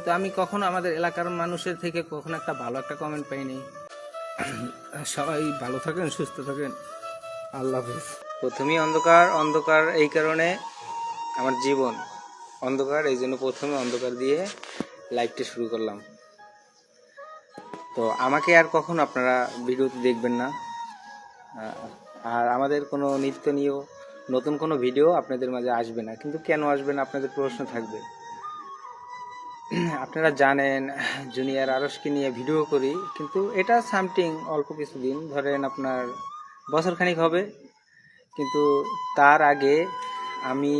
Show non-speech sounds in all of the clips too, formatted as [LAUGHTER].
কিন্তু আমি কখনো আমাদের এলাকার মানুষের থেকে কখনো একটা ভালো একটা কমেন্ট পাইনি। [CLEARS THROAT] সবাই ভালো থাকেন, সুস্থ থাকেন। আল্লাহ হাফিজ। প্রথমেই অন্ধকার অন্ধকার এই কারণে আমার জীবন অন্ধকার, এই জন্য প্রথমে অন্ধকার দিয়ে লাইভটা শুরু করলাম। তো আমাকে আর কখনো আপনারা ভিডিওতে দেখবেন না। আর আমাদের কোনো নিত্য নিয়েও নতুন কোনো ভিডিও আপনাদের মাঝে আসবে না। কিন্তু কেন আসবে না? আপনাদের প্রশ্ন থাকবে। আপনারা জানেন জুনিয়র আরসকে নিয়ে ভিডিও করি, কিন্তু এটা সামথিং অল্প কিছুদিন, ধরেন আপনার বছরখানিক হবে। কিন্তু তার আগে আমি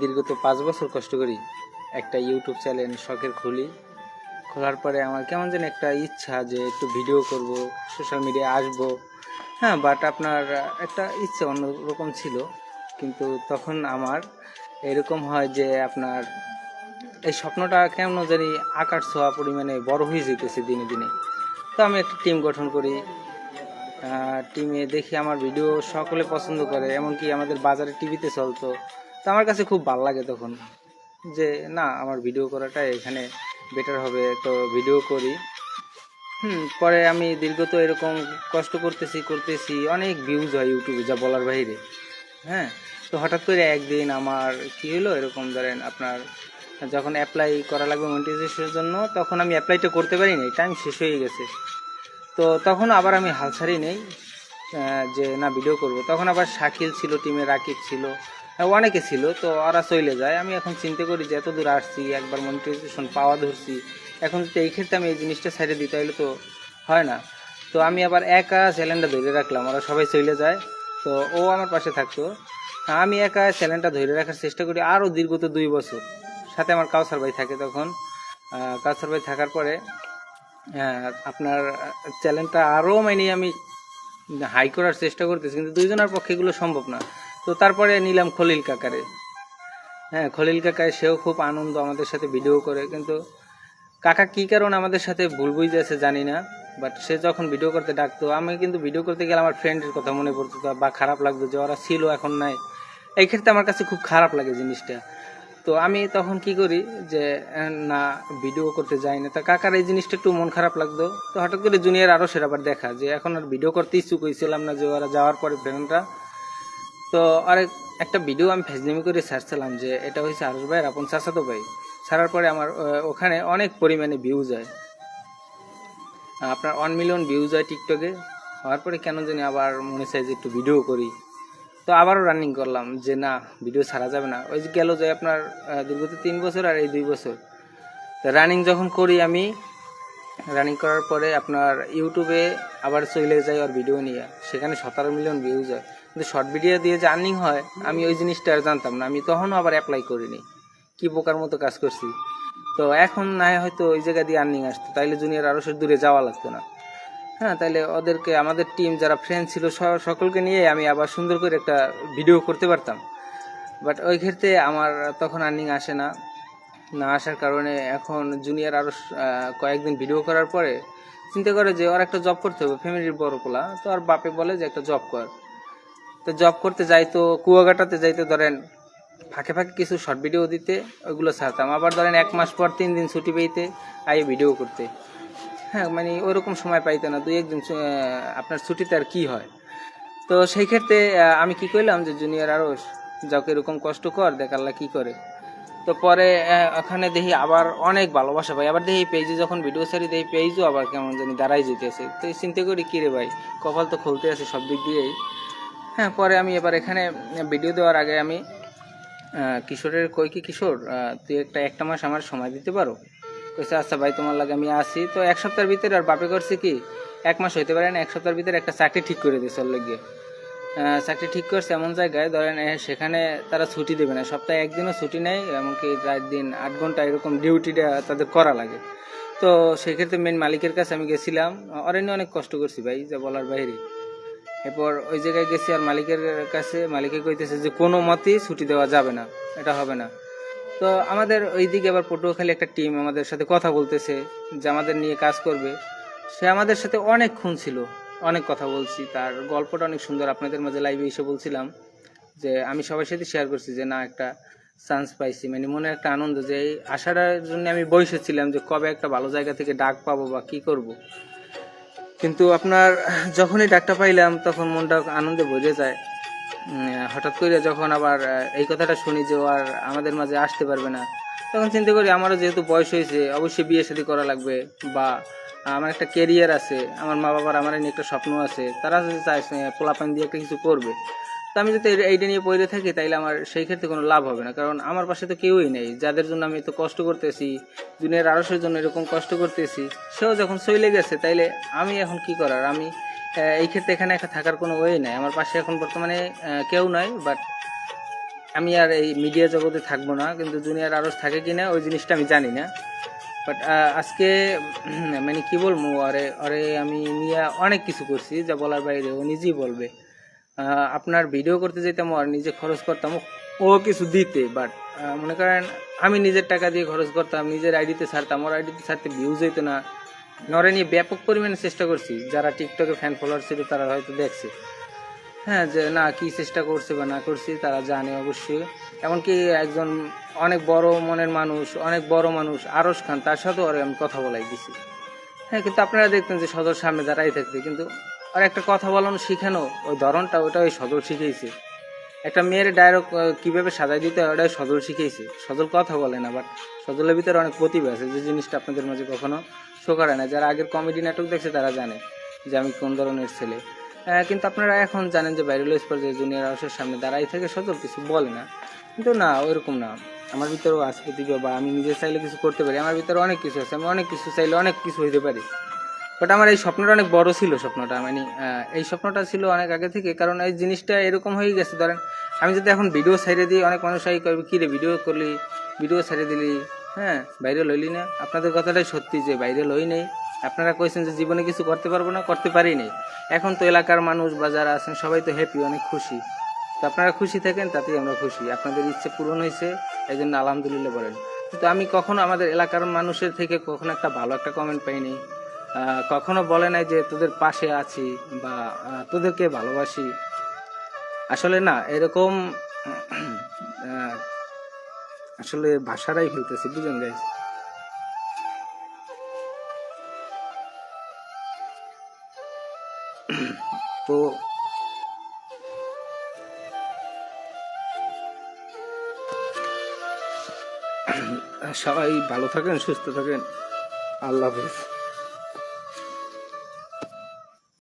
দীর্ঘত পাঁচ বছর কষ্ট করি একটা ইউটিউব চ্যানেল শখের খুলি। খোলার পরে আমার কেমন যেন একটা ইচ্ছা যে একটু ভিডিও করব সোশ্যাল মিডিয়ায় আসব। হ্যাঁ বাট আপনার একটা ইচ্ছে অন্যরকম ছিল। কিন্তু তখন আমার এরকম হয় যে আপনার এই স্বপ্নটা কেমন জানি আকার ছোঁয়া পরিমাণে বড় হয়ে যেতেছে দিনে দিনে। তো আমি একটা টিম গঠন করি। টিমে দেখি আমার ভিডিও সকলে পছন্দ করে, এমনকি আমাদের বাজারে টিভিতে চলতো। তো আমার কাছে খুব ভালো লাগে তখন যে, না, আমার ভিডিও করাটা এখানে বেটার হবে, তো ভিডিও করি। হুম, পরে আমি দীর্ঘত এরকম কষ্ট করতেছি করতেছি, অনেক ভিউজ হয় ইউটিউবে যা বলার বাইরে। হ্যাঁ তো হঠাৎ করে একদিন আমার কি হলো? এরকম ধরেন আপনার যখন অ্যাপ্লাই করা লাগবে মনিটাইজেশনের জন্য, তখন আমি অ্যাপ্লাইটা করতে পারি নাই টাইম শেষ হয়ে গেছে। তো তখন আবার আমি হাল ছাড়ি নেই যে না ভিডিও করব। তখন আবার শাকিল ছিল, টিমে রাকিব ছিল অনেকে ছিল, তো ওরা চলে যায়। আমি এখন চিন্তা করি যে এত দূর আসছি, একবার মনিটাইজেশন পাওয়া ধরছি। এখন যদি এই ক্ষেত্রে আমি এই জিনিসটা সাইডে দিই হলে তো হয় না। তো আমি আবার একা চ্যালেঞ্জটা ধরে রাখলাম, ওরা সবাই চলে যায়। তো ও আমার পাশে থাকতো। আমি একা চ্যালেঞ্জটা ধরে রাখার চেষ্টা করি আরও দীর্ঘত দুই বছর। সাথে আমার কাউসার ভাই থাকে তখন। কাউসার ভাই থাকার পরে আপনার চ্যালেঞ্জটা আরও মানে আমি হাই করার চেষ্টা করতেছি, কিন্তু দুইজনের পক্ষে এগুলো সম্ভব না। তো তারপরে নিলাম খলিল কাকারে। হ্যাঁ খলিল কাকায় সেও খুব আনন্দ আমাদের সাথে ভিডিও করে, কিন্তু কাকা কি কারণ আমাদের সাথে ভুল বুঝতেছে জানি না বাট সে যখন ভিডিও করতে ডাকতো, আমি কিন্তু ভিডিও করতে গেলে আমার ফ্রেন্ডের কথা মনে পড়তো বা খারাপ লাগতো যে ওরা ছিল, এখন নাই। এই ক্ষেত্রে আমার কাছে খুব খারাপ লাগে জিনিসটা। তো আমি তখন কি করি যে না ভিডিও করতে যাই না তা কাকার এই জিনিসটা একটু মন খারাপ লাগতো। তো হঠাৎ করে জুনিয়র আরও সেটা আবার দেখা যে, এখন আর ভিডিও করতে ইচ্ছুক হয়েছিলাম না যে, ওরা যাওয়ার পরে ফ্রেন্ডরা তো আরেক একটা ভিডিও আমি ফেসনিমি করে ছাড়ছিলাম যে, এটা হয়েছে আরস ভাইয়ের আপন চাচাতো ভাই। ছাড়ার পরে আমার ওখানে অনেক পরিমাণে ভিউজ হয়। আপনার ওয়ান মিলিয়ন ভিউজ হয় টিকটকে হওয়ার পরে কেন জানি আবার মনে চাই যে একটু ভিডিও করি। তো আবারও রানিং করলাম যে না ভিডিও ছাড়া যাবে না। ওই যে গেল যে আপনার দীর্ঘত তিন বছর আর এই দুই বছর। তো রানিং যখন করি আমি রানিং করার পরে আপনার ইউটিউবে আবার চলে যাই আর ভিডিও নিয়ে। সেখানে সতেরো মিলিয়ন ভিউজ হয়। কিন্তু শর্ট ভিডিও দিয়ে যে আর্নিং হয়, আমি ওই জিনিসটা আর জানতাম না। আমি তখনও আবার অ্যাপ্লাই করিনি। কি বোকার মতো কাজ করছি। তো এখন না হয়তো ওই জায়গা দিয়ে আর্নিং আসতো। তাইলে জুনিয়র আরও সে দূরে যাওয়া লাগতো না। হ্যাঁ তাহলে ওদেরকে, আমাদের টিম যারা ফ্রেন্ড ছিল সকলকে নিয়ে আমি আবার সুন্দর করে একটা ভিডিও করতে পারতাম। বাট ওই ক্ষেত্রে আমার তখন আর্নিং আসে না। না আসার কারণে এখন জুনিয়র আরও কয়েকদিন ভিডিও করার পরে চিন্তা করে যে ওর একটা জব করতে হবে ফ্যামিলির বড় পোলা। তো আর বাপে বলে যে, একটা জব কর। তো জব করতে যাইতো, কুয়াকাটাতে যাইতে, ধরেন ফাঁকে ফাঁকে কিছু শর্ট ভিডিও দিতে, ওইগুলো ছাড়তাম। আবার ধরেন এক মাস পর তিন দিন ছুটি পেইতে আই ভিডিও করতে। হ্যাঁ মানে ওরকম সময় পাইতো না। দুই একদিন আপনার ছুটিতে আর কি হয়? তো সেই ক্ষেত্রে আমি কি করলাম যে জুনিয়র আরও যাকে এরকম কষ্ট কর, দেখ আল্লাহ কি করে। তো পরে ওখানে দেখি আবার অনেক ভালোবাসা পাই। আবার দেখি পেজে যখন ভিডিও ছাড়ি দেখি পেজও আবার কেমন জানি দাঁড়াই যেতেছে। তো চিন্তা করি, কী রে ভাই, কপাল তো খুলতে আছে সব দিক দিয়েই। হ্যাঁ পরে আমি এবার এখানে ভিডিও দেওয়ার আগে আমি কিশোরের কই কি কিশোর? তুই একটা একটা মাস আমার সময় দিতে পারো? কইছে আচ্ছা ভাই, তোমার লাগে আমি আসি। তো এক সপ্তাহের ভিতরে আর বাপে করছে কি, এক মাস হইতে পারে না, এক সপ্তাহের ভিতরে একটা চাকরি ঠিক করে দিয়েছে ওর লেগে। চাকরি ঠিক করছে এমন জায়গায়, ধরেন সেখানে তারা ছুটি দেবে না। সপ্তাহে একদিনও ছুটি নেই, এমনকি রাত দিন আট ঘণ্টা এরকম ডিউটিটা তাদের করা লাগে। তো সেক্ষেত্রে মেন মালিকের কাছে আমি গেছিলাম। অরণ্য অনেক কষ্ট করছি ভাই, যা বলার বাইরে এরপর ওই জায়গায় গেছি আর মালিকের কাছে, মালিকে কইতেছে যে কোনো মতেই ছুটি দেওয়া যাবে না, এটা হবে না। তো আমাদের ওইদিকে আবার পটুয়াখালী একটা টিম আমাদের সাথে কথা বলতেছে, যে আমাদের নিয়ে কাজ করবে। সে আমাদের সাথে অনেক খুন ছিল, অনেক কথা বলছি। তার গল্পটা অনেক সুন্দর, আপনাদের মাঝে লাইভে এসে বলছিলাম, যে আমি সবার সাথে শেয়ার করছি যে, না, একটা চান্স পাইছি। মানে মনে একটা আনন্দ যে, এই আশাটার জন্য আমি বসেছিলাম যে, কবে একটা ভালো জায়গা থেকে ডাক পাবো বা কি করব। কিন্তু আপনার যখনই ডাকটা পাইলাম, তখন মনটা আনন্দে ভরে যায়। হঠাৎ করে যখন আবার এই কথাটা শুনি যে ও আর আমাদের মাঝে আসতে পারবে না, তখন চিন্তা করি আমারও যেহেতু বয়স হয়েছে, অবশ্যই বিয়ে শাদী করা লাগবে বা আমার একটা কেরিয়ার আছে, আমার মা বাবার আমার নিয়ে একটা স্বপ্ন আছে, তারা যদি চায় পোলাপান দিয়ে একটা কিছু করবে, তো আমি যদি এইটা নিয়ে পড়ে থাকি তাইলে আমার সেই ক্ষেত্রে কোনো লাভ হবে না, কারণ আমার পাশে তো কেউই নেই, যাদের জন্য আমি তো কষ্ট করতেছি, দুনিয়ার আড়সের জন্য এরকম কষ্ট করতেছি, সেও যখন চলে গেছে তাইলে আমি এখন কি করার, আমি এই ক্ষেত্রে এখানে একা থাকার কোনো ওয়ে নাই। আমার পাশে এখন বর্তমানে কেউ নাই বাট আমি আর এই মিডিয়া জগতে থাকব না, কিন্তু জুনিয়র আরস থাকে কি না ওই জিনিসটা আমি জানি না। বাট আজকে মানে কি বলব, আরে আরে আমি নিয়ে অনেক কিছু করছি, যা বলার বাইরে ও নিজেই বলবে। আপনার ভিডিও করতে যেতাম, আর নিজে খরচ করতাম, ও কিছু দিতে বাট মনে করেন আমি নিজের টাকা দিয়ে খরচ করতাম, নিজের আইডিতে ছাড়তাম, ওর আইডিতে ছাড়তে ভিউজ হইতো না। নরে নিয়ে ব্যাপক পরিমাণে চেষ্টা করছি। যারা টিকটকে ফ্যান ফলোয়ার ছিল, তারা হয়তো দেখছে। হ্যাঁ যে না, কি চেষ্টা করছে বা না করছি, তারা জানে অবশ্যই। এমনকি একজন অনেক বড় মনের মানুষ, অনেক বড় মানুষ আরস খান, তার সাথেও আর আমি কথা বলাই দিছি। হ্যাঁ কিন্তু আপনারা দেখতেন যে সদর সামনে দাঁড়াই থাকতে কিন্তু আর একটা কথা বলানো শিখানো ওই ধরনটা ওটা ওই সদর শিখেছে একটা মেয়ের ডায়লগ কীভাবে সাজাই দিতে হয় ওটাই সজল শিখেছে সজল কথা বলে না বাট সজলের ভিতরে অনেক প্রতিভা আছে, যে জিনিসটা আপনাদের মাঝে কখনো শো করে না। যারা আগের কমেডি নাটক দেখছে, তারা জানে যে আমি কোন ধরনের ছেলে। কিন্তু আপনারা এখন জানেন যে বাইরেল পর্যায়ে জুনিয়র হাউসের সামনে দাঁড়াই থেকে সজল কিছু বলে না। কিন্তু না, ওইরকম না। আমার ভিতরেও আছে প্রতিভা, বা আমি নিজে চাইলে কিছু করতে পারি। আমার ভিতরে অনেক কিছু আছে, আমি অনেক কিছু চাইলে অনেক কিছু হইতে পারি। বাট আমার এই স্বপ্নটা অনেক বড় ছিল স্বপ্নটা মানে এই স্বপ্নটা ছিল অনেক আগে থেকে, কারণ এই জিনিসটা এরকম হয়ে গেছে। ধরেন, আমি যদি এখন ভিডিও সাইডে দিই, অনেক মানুষ আই করবে কী রে ভিডিও করলি, ভিডিও সাইডে দিলি? হ্যাঁ বাইরে লইলি না। আপনাদের কথাটাই সত্যি যে বাইরে লই নেই। আপনারা কইছেন যে জীবনে কিছু করতে পারব না, করতে পারি নাই। এখন তো এলাকার মানুষ বা যারা আছেন, সবাই তো হ্যাপি অনেক খুশি। তো আপনারা খুশি থাকেন, তাতেই আমরা খুশি। আপনাদের ইচ্ছে পূরণ হয়েছে এই জন্য আলহামদুলিল্লাহ বলেন। কিন্তু আমি কখনো আমাদের এলাকার মানুষের থেকে কখনো একটা ভালো একটা কমেন্ট পাইনি কখনো বলে নাই যে তোদের পাশে আছি বা তোদেরকে ভালোবাসি। আসলে না, এরকম আসলে ভাষারাই ফেলতেছি বুঝলেন গাইজ তো, সবাই ভালো থাকেন, সুস্থ থাকেন। আল্লাহ হাফেজ।